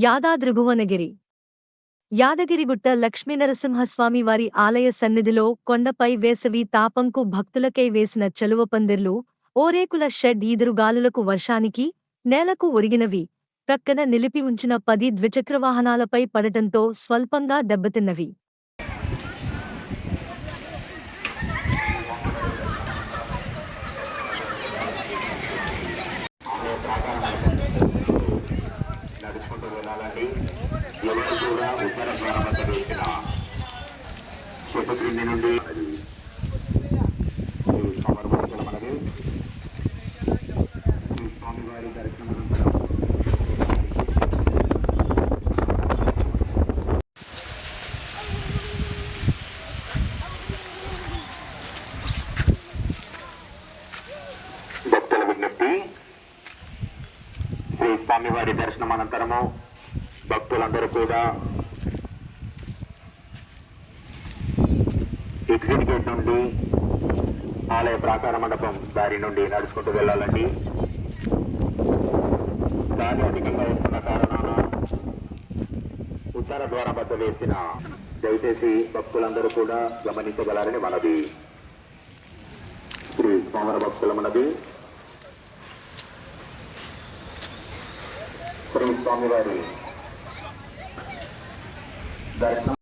యాదాద్రిభువనగిరి. యాదగిరిగుట్ట లక్ష్మీనరసింహస్వామి వారి ఆలయ సన్నిధిలో కొండపై వేసవి తాపంకు భక్తులకై వేసిన చలువ పందిర్లు ఓరేకుల షెడ్ ఈదురుగాలులకు వర్షానికి నేలకు ఒరిగినవి. ప్రక్కన నిలిపి ఉంచిన పది ద్విచక్రవాహనాలపై పడటంతో స్వల్పంగా దెబ్బతిన్నవి. నడుచుకుంటూ వెళ్ళాలండి ఎవరు కూడా ఉత్తర ప్రారంభత వేసిన చెట్టు క్రింది నుండి స్వామివారి దర్శనం అనంతరం స్వామివారి దర్శనం అనంతరము భక్తులందరూ కూడా ఎగ్జిట్ గేట్ నుండి ఆలయ ప్రాకార మండపం దారి నుండి నడుచుకుంటూ వెళ్ళాలండి. దారి అధికంగా వస్తున్న కారణాన ఉత్తర ద్వారా వద్ద వేసిన దయచేసి భక్తులందరూ కూడా గమనించగలరని మనది శ్రీ సోమర భక్తుల మనది శ్రీ స్వామివారి దర్శనం